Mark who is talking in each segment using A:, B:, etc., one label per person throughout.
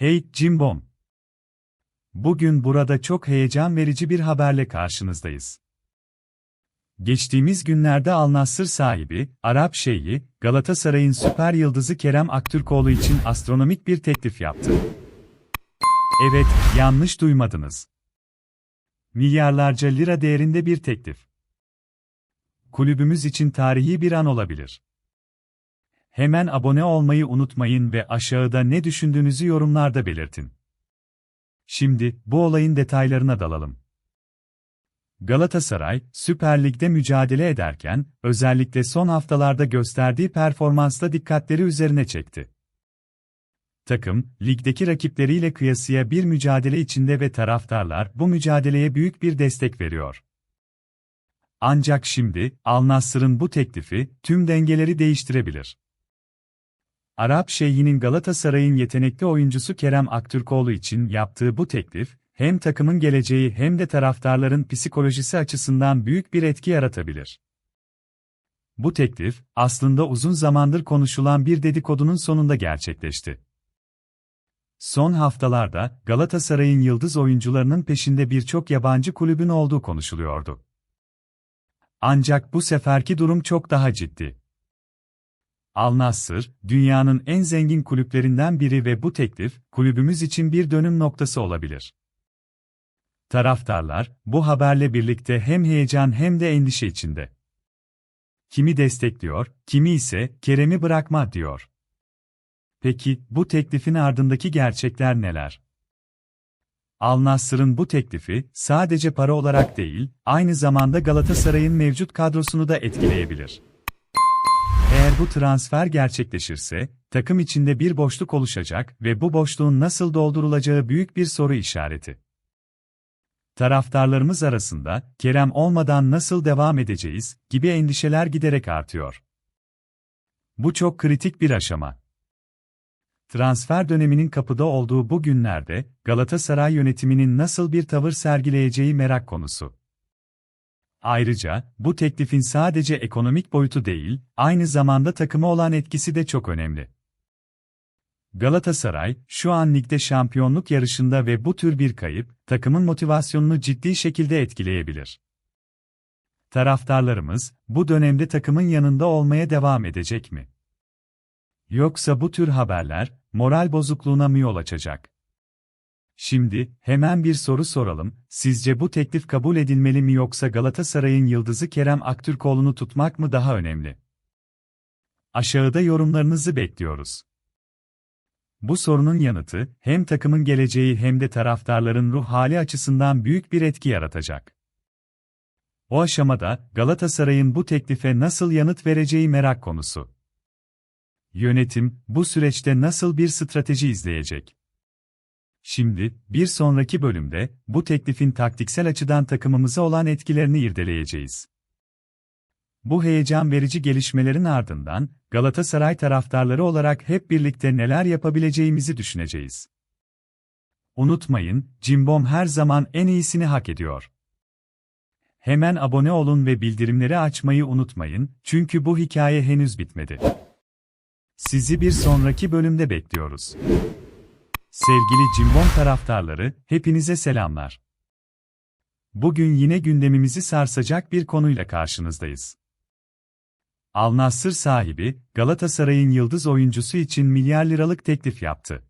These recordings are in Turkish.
A: Hey Cimbom. Bugün burada çok heyecan verici bir haberle karşınızdayız. Geçtiğimiz günlerde Al Nassr sahibi, Arap Şeyhi, Galatasaray'ın süper yıldızı Kerem Aktürkoğlu için astronomik bir teklif yaptı. Evet, yanlış duymadınız. Milyarlarca lira değerinde bir teklif. Kulübümüz için tarihi bir an olabilir. Hemen abone olmayı unutmayın ve aşağıda ne düşündüğünüzü yorumlarda belirtin. Şimdi bu olayın detaylarına dalalım. Galatasaray, Süper Lig'de mücadele ederken, özellikle son haftalarda gösterdiği performansla dikkatleri üzerine çekti. Takım, ligdeki rakipleriyle kıyasıya bir mücadele içinde ve taraftarlar bu mücadeleye büyük bir destek veriyor. Ancak şimdi, Al Nassr'ın bu teklifi, tüm dengeleri değiştirebilir. Arap Şeyhi'nin Galatasaray'ın yetenekli oyuncusu Kerem Aktürkoğlu için yaptığı bu teklif, hem takımın geleceği hem de taraftarların psikolojisi açısından büyük bir etki yaratabilir. Bu teklif, aslında uzun zamandır konuşulan bir dedikodunun sonunda gerçekleşti. Son haftalarda Galatasaray'ın yıldız oyuncularının peşinde birçok yabancı kulübün olduğu konuşuluyordu. Ancak bu seferki durum çok daha ciddi. Al Nassr, dünyanın en zengin kulüplerinden biri ve bu teklif, kulübümüz için bir dönüm noktası olabilir. Taraftarlar, bu haberle birlikte hem heyecan hem de endişe içinde. Kimi destekliyor, kimi ise Kerem'i bırakma diyor. Peki, bu teklifin ardındaki gerçekler neler? Al Nassr'ın bu teklifi, sadece para olarak değil, aynı zamanda Galatasaray'ın mevcut kadrosunu da etkileyebilir. Eğer bu transfer gerçekleşirse, takım içinde bir boşluk oluşacak ve bu boşluğun nasıl doldurulacağı büyük bir soru işareti. Taraftarlarımız arasında, Kerem olmadan nasıl devam edeceğiz, gibi endişeler giderek artıyor. Bu çok kritik bir aşama. Transfer döneminin kapıda olduğu bu günlerde, Galatasaray yönetiminin nasıl bir tavır sergileyeceği merak konusu. Ayrıca, bu teklifin sadece ekonomik boyutu değil, aynı zamanda takıma olan etkisi de çok önemli. Galatasaray, şu an ligde şampiyonluk yarışında ve bu tür bir kayıp, takımın motivasyonunu ciddi şekilde etkileyebilir. Taraftarlarımız, bu dönemde takımın yanında olmaya devam edecek mi? Yoksa bu tür haberler, moral bozukluğuna mı yol açacak? Şimdi, hemen bir soru soralım, sizce bu teklif kabul edilmeli mi yoksa Galatasaray'ın yıldızı Kerem Aktürkoğlu'nu tutmak mı daha önemli? Aşağıda yorumlarınızı bekliyoruz. Bu sorunun yanıtı, hem takımın geleceği hem de taraftarların ruh hali açısından büyük bir etki yaratacak. O aşamada, Galatasaray'ın bu teklife nasıl yanıt vereceği merak konusu. Yönetim, bu süreçte nasıl bir strateji izleyecek? Şimdi, bir sonraki bölümde, bu teklifin taktiksel açıdan takımımıza olan etkilerini irdeleyeceğiz. Bu heyecan verici gelişmelerin ardından, Galatasaray taraftarları olarak hep birlikte neler yapabileceğimizi düşüneceğiz. Unutmayın, Cimbom her zaman en iyisini hak ediyor. Hemen abone olun ve bildirimleri açmayı unutmayın, çünkü bu hikaye henüz bitmedi. Sizi bir sonraki bölümde bekliyoruz. Sevgili Cimbom taraftarları, hepinize selamlar. Bugün yine gündemimizi sarsacak bir konuyla karşınızdayız. Al Nassr sahibi, Galatasaray'ın yıldız oyuncusu için milyar liralık teklif yaptı.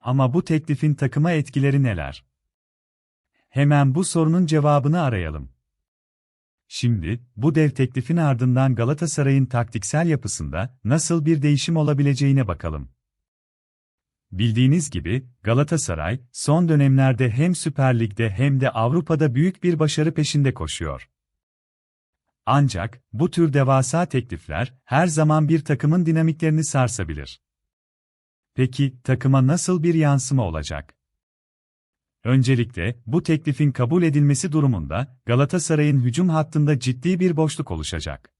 A: Ama bu teklifin takıma etkileri neler? Hemen bu sorunun cevabını arayalım. Şimdi, bu dev teklifin ardından Galatasaray'ın taktiksel yapısında nasıl bir değişim olabileceğine bakalım. Bildiğiniz gibi, Galatasaray, son dönemlerde hem Süper Lig'de hem de Avrupa'da büyük bir başarı peşinde koşuyor. Ancak, bu tür devasa teklifler, her zaman bir takımın dinamiklerini sarsabilir. Peki, takıma nasıl bir yansıma olacak? Öncelikle, bu teklifin kabul edilmesi durumunda, Galatasaray'ın hücum hattında ciddi bir boşluk oluşacak.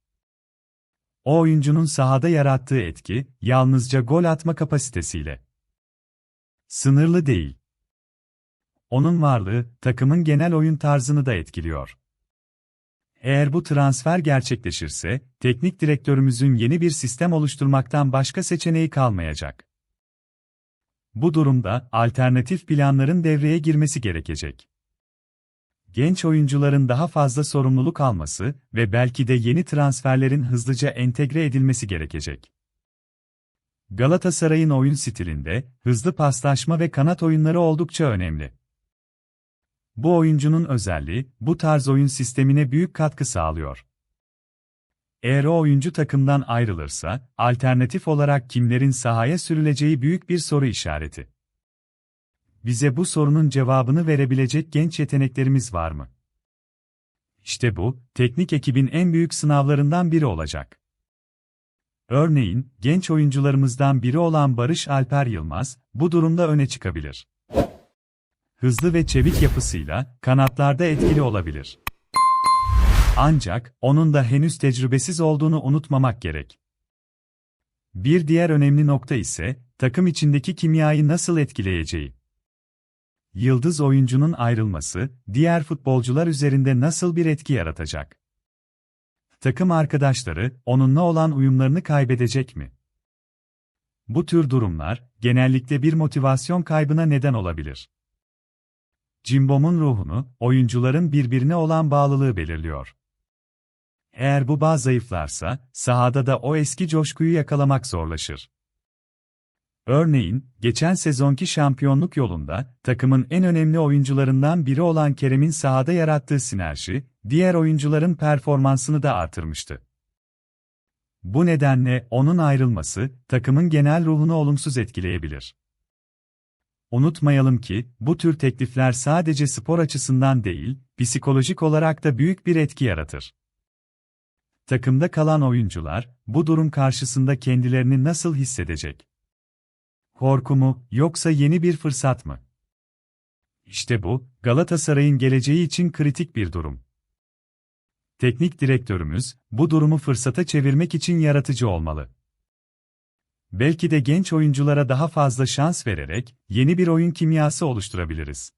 A: O oyuncunun sahada yarattığı etki, yalnızca gol atma kapasitesiyle sınırlı değil. Onun varlığı, takımın genel oyun tarzını da etkiliyor. Eğer bu transfer gerçekleşirse, teknik direktörümüzün yeni bir sistem oluşturmaktan başka seçeneği kalmayacak. bu durumda alternatif planların devreye girmesi gerekecek. Genç oyuncuların daha fazla sorumluluk alması ve belki de yeni transferlerin hızlıca entegre edilmesi gerekecek. Galatasaray'ın oyun stilinde hızlı paslaşma ve kanat oyunları oldukça önemli. Bu oyuncunun özelliği bu tarz oyun sistemine büyük katkı sağlıyor. Eğer o oyuncu takımdan ayrılırsa, alternatif olarak kimlerin sahaya sürüleceği büyük bir soru işareti. Bize bu sorunun cevabını verebilecek genç yeteneklerimiz var mı? İşte bu, teknik ekibin en büyük sınavlarından biri olacak. Örneğin, genç oyuncularımızdan biri olan Barış Alper Yılmaz, bu durumda öne çıkabilir. Hızlı ve çevik yapısıyla, kanatlarda etkili olabilir. Ancak, onun da henüz tecrübesiz olduğunu unutmamak gerek. Bir diğer önemli nokta ise, takım içindeki kimyayı nasıl etkileyeceği. Yıldız oyuncunun ayrılması, diğer futbolcular üzerinde nasıl bir etki yaratacak? Takım arkadaşları, onunla olan uyumlarını kaybedecek mi? Bu tür durumlar, genellikle bir motivasyon kaybına neden olabilir. Cimbom'un ruhunu, oyuncuların birbirine olan bağlılığı belirliyor. Eğer bu bağ zayıflarsa, sahada da o eski coşkuyu yakalamak zorlaşır. Örneğin, geçen sezonki şampiyonluk yolunda, takımın en önemli oyuncularından biri olan Kerem'in sahada yarattığı sinerji, diğer oyuncuların performansını da artırmıştı. Bu nedenle onun ayrılması, takımın genel ruhunu olumsuz etkileyebilir. Unutmayalım ki, bu tür teklifler sadece spor açısından değil, psikolojik olarak da büyük bir etki yaratır. Takımda kalan oyuncular, bu durum karşısında kendilerini nasıl hissedecek? Korku mu, yoksa yeni bir fırsat mı? İşte bu, Galatasaray'ın geleceği için kritik bir durum. Teknik direktörümüz, bu durumu fırsata çevirmek için yaratıcı olmalı. Belki de genç oyunculara daha fazla şans vererek, yeni bir oyun kimyası oluşturabiliriz.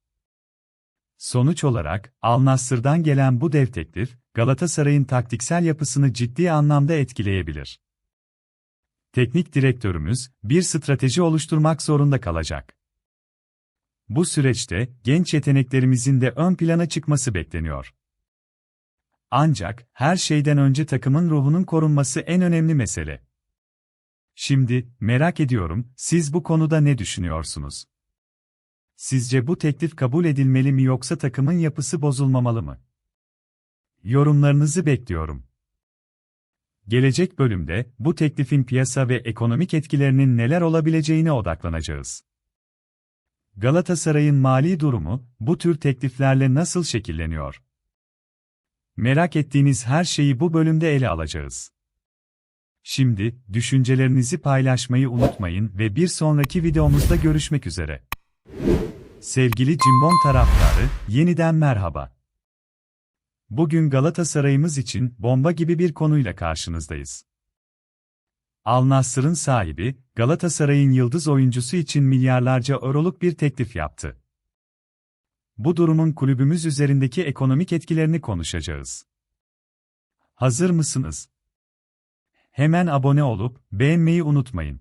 A: Sonuç olarak, Al Nassr'dan gelen bu dev teklif, Galatasaray'ın taktiksel yapısını ciddi anlamda etkileyebilir. Teknik direktörümüz, bir strateji oluşturmak zorunda kalacak. Bu süreçte, genç yeteneklerimizin de ön plana çıkması bekleniyor. Ancak, her şeyden önce takımın ruhunun korunması en önemli mesele. Şimdi, merak ediyorum, siz bu konuda ne düşünüyorsunuz? Sizce bu teklif kabul edilmeli mi yoksa takımın yapısı bozulmamalı mı? Yorumlarınızı bekliyorum. Gelecek bölümde bu teklifin piyasa ve ekonomik etkilerinin neler olabileceğine odaklanacağız. Galatasaray'ın mali durumu bu tür tekliflerle nasıl şekilleniyor? Merak ettiğiniz her şeyi bu bölümde ele alacağız. Şimdi düşüncelerinizi paylaşmayı unutmayın ve bir sonraki videomuzda görüşmek üzere. Sevgili Cimbom taraftarı, yeniden merhaba. Bugün Galatasaray'ımız için bomba gibi bir konuyla karşınızdayız. Al Nassr'ın sahibi, Galatasaray'ın yıldız oyuncusu için milyarlarca euroluk bir teklif yaptı. Bu durumun kulübümüz üzerindeki ekonomik etkilerini konuşacağız. Hazır mısınız? Hemen abone olup beğenmeyi unutmayın.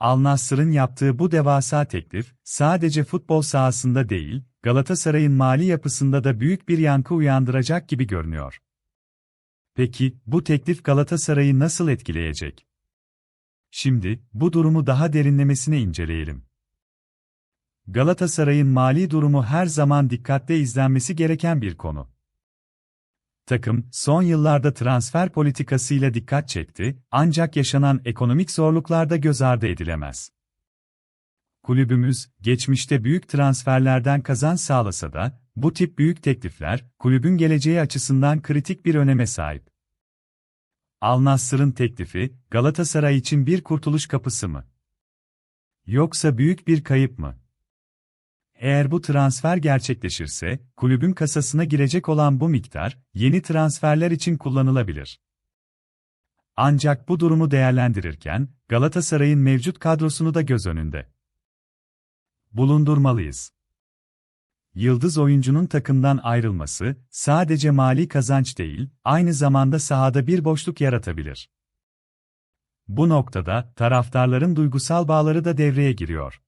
A: Al Nassr'ın yaptığı bu devasa teklif, sadece futbol sahasında değil, Galatasaray'ın mali yapısında da büyük bir yankı uyandıracak gibi görünüyor. Peki, bu teklif Galatasaray'ı nasıl etkileyecek? Şimdi, bu durumu daha derinlemesine inceleyelim. Galatasaray'ın mali durumu her zaman dikkatle izlenmesi gereken bir konu. Takım, son yıllarda transfer politikasıyla dikkat çekti, ancak yaşanan ekonomik zorluklarda göz ardı edilemez. Kulübümüz, geçmişte büyük transferlerden kazan sağlasa da, bu tip büyük teklifler, kulübün geleceği açısından kritik bir öneme sahip. Al Nassr'ın teklifi, Galatasaray için bir kurtuluş kapısı mı? Yoksa büyük bir kayıp mı? Eğer bu transfer gerçekleşirse, kulübün kasasına girecek olan bu miktar, yeni transferler için kullanılabilir. Ancak bu durumu değerlendirirken, Galatasaray'ın mevcut kadrosunu da göz önünde bulundurmalıyız. Yıldız oyuncunun takımdan ayrılması, sadece mali kazanç değil, aynı zamanda sahada bir boşluk yaratabilir. Bu noktada taraftarların duygusal bağları da devreye giriyor.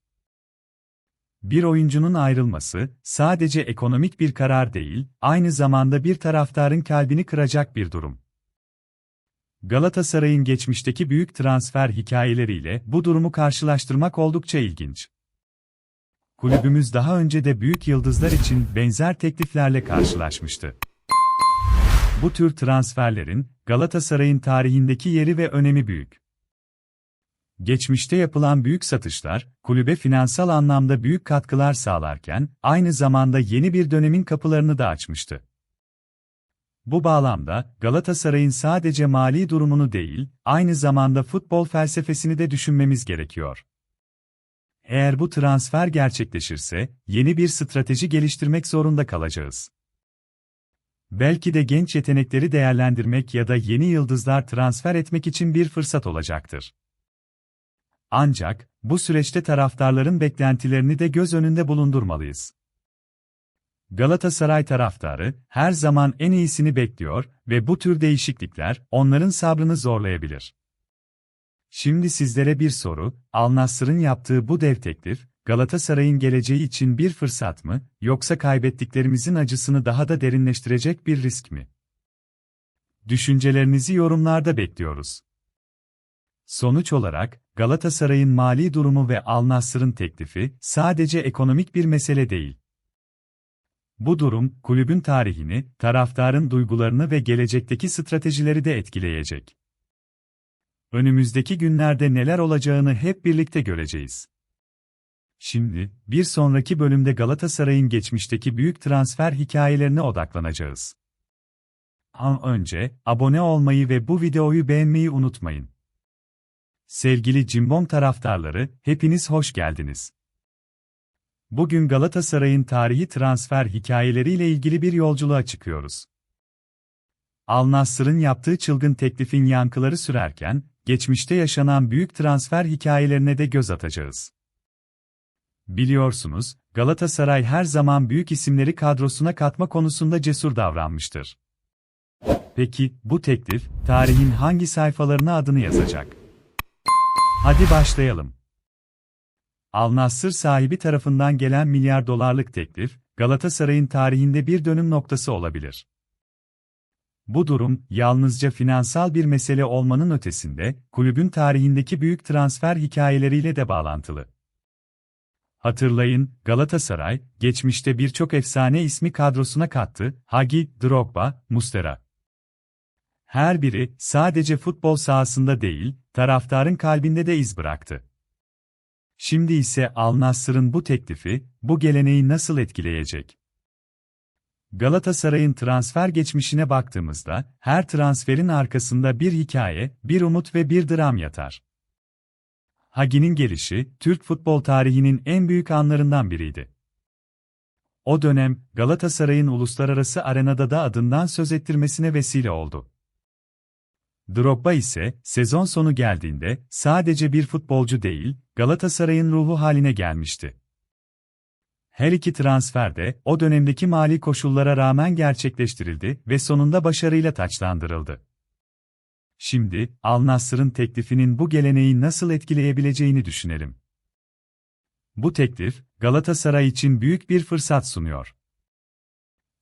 A: Bir oyuncunun ayrılması sadece ekonomik bir karar değil, aynı zamanda bir taraftarın kalbini kıracak bir durum. Galatasaray'ın geçmişteki büyük transfer hikayeleriyle bu durumu karşılaştırmak oldukça ilginç. Kulübümüz daha önce de büyük yıldızlar için benzer tekliflerle karşılaşmıştı. Bu tür transferlerin Galatasaray'ın tarihindeki yeri ve önemi büyük. Geçmişte yapılan büyük satışlar, kulübe finansal anlamda büyük katkılar sağlarken, aynı zamanda yeni bir dönemin kapılarını da açmıştı. Bu bağlamda, Galatasaray'ın sadece mali durumunu değil, aynı zamanda futbol felsefesini de düşünmemiz gerekiyor. Eğer bu transfer gerçekleşirse, yeni bir strateji geliştirmek zorunda kalacağız. Belki de genç yetenekleri değerlendirmek ya da yeni yıldızlar transfer etmek için bir fırsat olacaktır. Ancak, bu süreçte taraftarların beklentilerini de göz önünde bulundurmalıyız. Galatasaray taraftarı, her zaman en iyisini bekliyor ve bu tür değişiklikler, onların sabrını zorlayabilir. Şimdi sizlere bir soru, Al Nassr'ın yaptığı bu dev teklif, Galatasaray'ın geleceği için bir fırsat mı, yoksa kaybettiklerimizin acısını daha da derinleştirecek bir risk mi? Düşüncelerinizi yorumlarda bekliyoruz. Sonuç olarak, Galatasaray'ın mali durumu ve Al Nassr'ın teklifi sadece ekonomik bir mesele değil. Bu durum, kulübün tarihini, taraftarın duygularını ve gelecekteki stratejileri de etkileyecek. Önümüzdeki günlerde neler olacağını hep birlikte göreceğiz. Şimdi, bir sonraki bölümde Galatasaray'ın geçmişteki büyük transfer hikayelerine odaklanacağız. An önce, abone olmayı ve bu videoyu beğenmeyi unutmayın. Sevgili Cimbom taraftarları, hepiniz hoş geldiniz. Bugün Galatasaray'ın tarihi transfer hikayeleriyle ilgili bir yolculuğa çıkıyoruz. Al Nassr'ın yaptığı çılgın teklifin yankıları sürerken, geçmişte yaşanan büyük transfer hikayelerine de göz atacağız. Biliyorsunuz, Galatasaray her zaman büyük isimleri kadrosuna katma konusunda cesur davranmıştır. Peki, bu teklif, tarihin hangi sayfalarına adını yazacak? Hadi başlayalım. Al Nassr sahibi tarafından gelen milyar dolarlık teklif, Galatasaray'ın tarihinde bir dönüm noktası olabilir. Bu durum, yalnızca finansal bir mesele olmanın ötesinde, kulübün tarihindeki büyük transfer hikayeleriyle de bağlantılı. Hatırlayın, Galatasaray, geçmişte birçok efsane ismi kadrosuna kattı, Hagi, Drogba, Mustera. Her biri, sadece futbol sahasında değil, taraftarın kalbinde de iz bıraktı. Şimdi ise Al Nassr'ın bu teklifi, bu geleneği nasıl etkileyecek? Galatasaray'ın transfer geçmişine baktığımızda, her transferin arkasında bir hikaye, bir umut ve bir dram yatar. Hagi'nin gelişi, Türk futbol tarihinin en büyük anlarından biriydi. O dönem, Galatasaray'ın uluslararası arenada da adından söz ettirmesine vesile oldu. Drogba ise, sezon sonu geldiğinde, sadece bir futbolcu değil, Galatasaray'ın ruhu haline gelmişti. Her iki transfer de, o dönemdeki mali koşullara rağmen gerçekleştirildi ve sonunda başarıyla taçlandırıldı. Şimdi, Al Nassr'ın teklifinin bu geleneği nasıl etkileyebileceğini düşünelim. Bu teklif, Galatasaray için büyük bir fırsat sunuyor.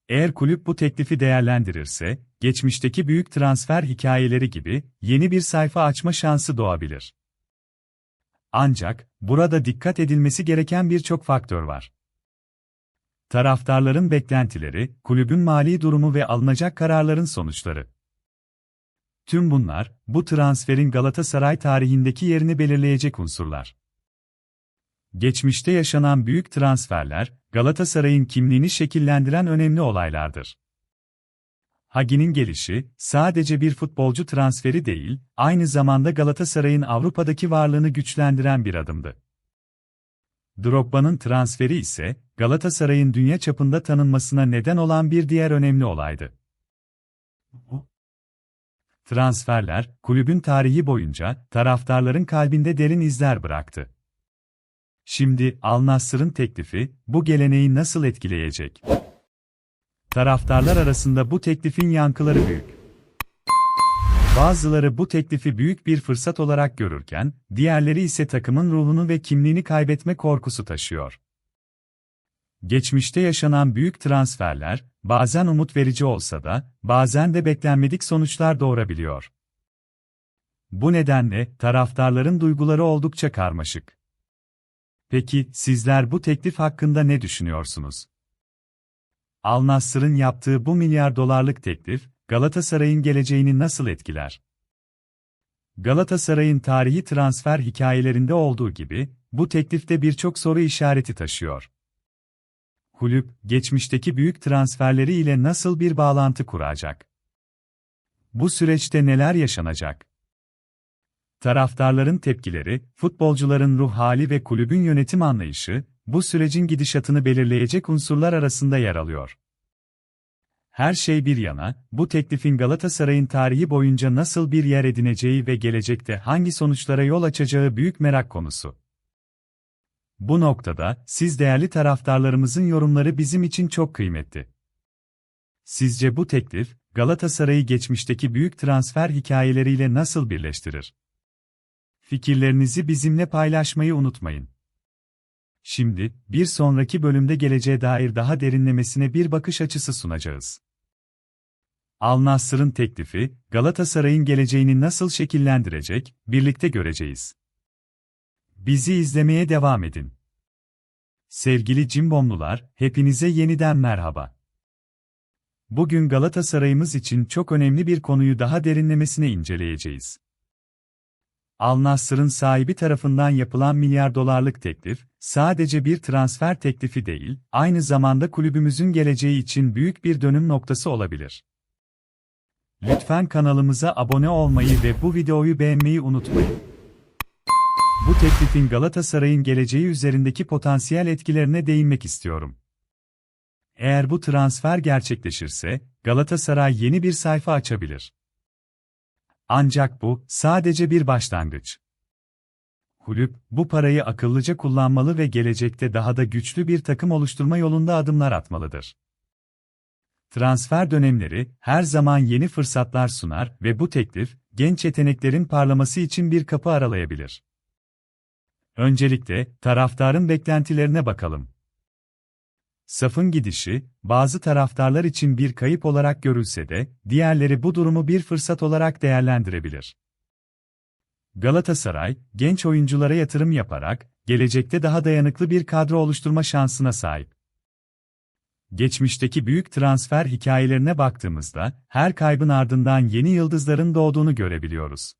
A: Eğer kulüp bu teklifi değerlendirirse, geçmişteki büyük transfer hikayeleri gibi yeni bir sayfa açma şansı doğabilir. Ancak burada dikkat edilmesi gereken birçok faktör var. Taraftarların beklentileri, kulübün mali durumu ve alınacak kararların sonuçları. Tüm bunlar, bu transferin Galatasaray tarihindeki yerini belirleyecek unsurlar. Geçmişte yaşanan büyük transferler, Galatasaray'ın kimliğini şekillendiren önemli olaylardır. Hagi'nin gelişi, sadece bir futbolcu transferi değil, aynı zamanda Galatasaray'ın Avrupa'daki varlığını güçlendiren bir adımdı. Drogba'nın transferi ise, Galatasaray'ın dünya çapında tanınmasına neden olan bir diğer önemli olaydı. Transferler, kulübün tarihi boyunca, taraftarların kalbinde derin izler bıraktı. Şimdi, Al Nassr'ın teklifi, bu geleneği nasıl etkileyecek? Taraftarlar arasında bu teklifin yankıları büyük. Bazıları bu teklifi büyük bir fırsat olarak görürken, diğerleri ise takımın ruhunu ve kimliğini kaybetme korkusu taşıyor. Geçmişte yaşanan büyük transferler, bazen umut verici olsa da, bazen de beklenmedik sonuçlar doğurabiliyor. Bu nedenle, taraftarların duyguları oldukça karmaşık. Peki, sizler bu teklif hakkında ne düşünüyorsunuz? Al Nassr'ın yaptığı bu milyar dolarlık teklif, Galatasaray'ın geleceğini nasıl etkiler? Galatasaray'ın tarihi transfer hikayelerinde olduğu gibi, bu teklifte birçok soru işareti taşıyor. Kulüp, geçmişteki büyük transferleri ile nasıl bir bağlantı kuracak? Bu süreçte neler yaşanacak? Taraftarların tepkileri, futbolcuların ruh hali ve kulübün yönetim anlayışı, bu sürecin gidişatını belirleyecek unsurlar arasında yer alıyor. Her şey bir yana, bu teklifin Galatasaray'ın tarihi boyunca nasıl bir yer edineceği ve gelecekte hangi sonuçlara yol açacağı büyük merak konusu. Bu noktada, siz değerli taraftarlarımızın yorumları bizim için çok kıymetli. Sizce bu teklif, Galatasaray'ı geçmişteki büyük transfer hikayeleriyle nasıl birleştirir? Fikirlerinizi bizimle paylaşmayı unutmayın. Şimdi, bir sonraki bölümde geleceğe dair daha derinlemesine bir bakış açısı sunacağız. Al Nassr'ın teklifi, Galatasaray'ın geleceğini nasıl şekillendirecek, birlikte göreceğiz. Bizi izlemeye devam edin. Sevgili Cimbomlular, hepinize yeniden merhaba. Bugün Galatasaray'ımız için çok önemli bir konuyu daha derinlemesine inceleyeceğiz. Al Nassr'ın sahibi tarafından yapılan milyar dolarlık teklif, sadece bir transfer teklifi değil, aynı zamanda kulübümüzün geleceği için büyük bir dönüm noktası olabilir. Lütfen kanalımıza abone olmayı ve bu videoyu beğenmeyi unutmayın. Bu teklifin Galatasaray'ın geleceği üzerindeki potansiyel etkilerine değinmek istiyorum. Eğer bu transfer gerçekleşirse, Galatasaray yeni bir sayfa açabilir. Ancak bu, sadece bir başlangıç. Kulüp, bu parayı akıllıca kullanmalı ve gelecekte daha da güçlü bir takım oluşturma yolunda adımlar atmalıdır. Transfer dönemleri, her zaman yeni fırsatlar sunar ve bu teklif, genç yeteneklerin parlaması için bir kapı aralayabilir. Öncelikle, taraftarın beklentilerine bakalım. Safın gidişi, bazı taraftarlar için bir kayıp olarak görülse de, diğerleri bu durumu bir fırsat olarak değerlendirebilir. Galatasaray, genç oyunculara yatırım yaparak, gelecekte daha dayanıklı bir kadro oluşturma şansına sahip. Geçmişteki büyük transfer hikayelerine baktığımızda, her kaybın ardından yeni yıldızların doğduğunu görebiliyoruz.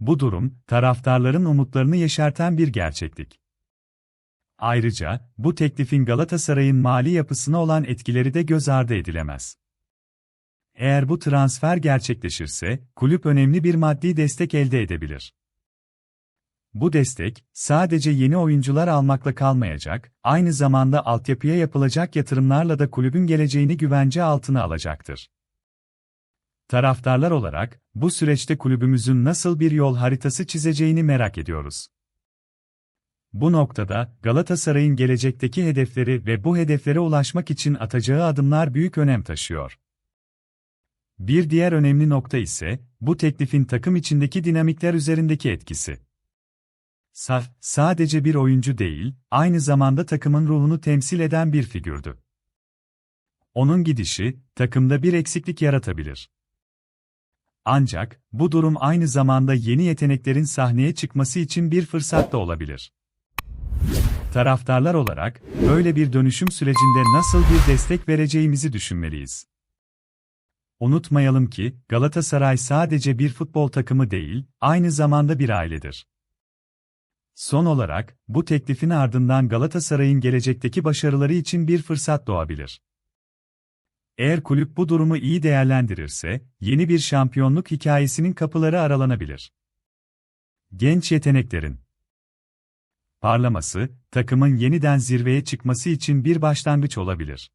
A: Bu durum, taraftarların umutlarını yeşerten bir gerçeklik. Ayrıca, bu teklifin Galatasaray'ın mali yapısına olan etkileri de göz ardı edilemez. Eğer bu transfer gerçekleşirse, kulüp önemli bir maddi destek elde edebilir. Bu destek, sadece yeni oyuncular almakla kalmayacak, aynı zamanda altyapıya yapılacak yatırımlarla da kulübün geleceğini güvence altına alacaktır. Taraftarlar olarak, bu süreçte kulübümüzün nasıl bir yol haritası çizeceğini merak ediyoruz. Bu noktada, Galatasaray'ın gelecekteki hedefleri ve bu hedeflere ulaşmak için atacağı adımlar büyük önem taşıyor. Bir diğer önemli nokta ise, bu teklifin takım içindeki dinamikler üzerindeki etkisi. Saf, sadece bir oyuncu değil, aynı zamanda takımın ruhunu temsil eden bir figürdü. Onun gidişi, takımda bir eksiklik yaratabilir. Ancak, bu durum aynı zamanda yeni yeteneklerin sahneye çıkması için bir fırsat da olabilir. Taraftarlar olarak, böyle bir dönüşüm sürecinde nasıl bir destek vereceğimizi düşünmeliyiz. Unutmayalım ki, Galatasaray sadece bir futbol takımı değil, aynı zamanda bir ailedir. Son olarak, bu teklifin ardından Galatasaray'ın gelecekteki başarıları için bir fırsat doğabilir. Eğer kulüp bu durumu iyi değerlendirirse, yeni bir şampiyonluk hikayesinin kapıları aralanabilir. Genç yeteneklerin parlaması, takımın yeniden zirveye çıkması için bir başlangıç olabilir.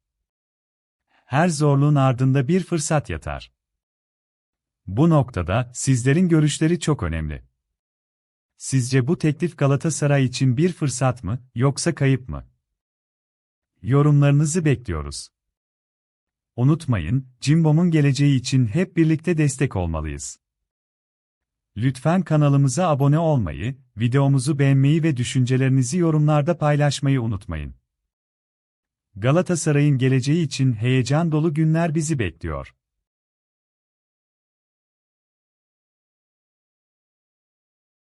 A: Her zorluğun ardında bir fırsat yatar. Bu noktada sizlerin görüşleri çok önemli. Sizce bu teklif Galatasaray için bir fırsat mı, yoksa kayıp mı? Yorumlarınızı bekliyoruz. Unutmayın, Cimbom'un geleceği için hep birlikte destek olmalıyız. Lütfen kanalımıza abone olmayı, videomuzu beğenmeyi ve düşüncelerinizi yorumlarda paylaşmayı unutmayın. Galatasaray'ın geleceği için heyecan dolu günler bizi bekliyor.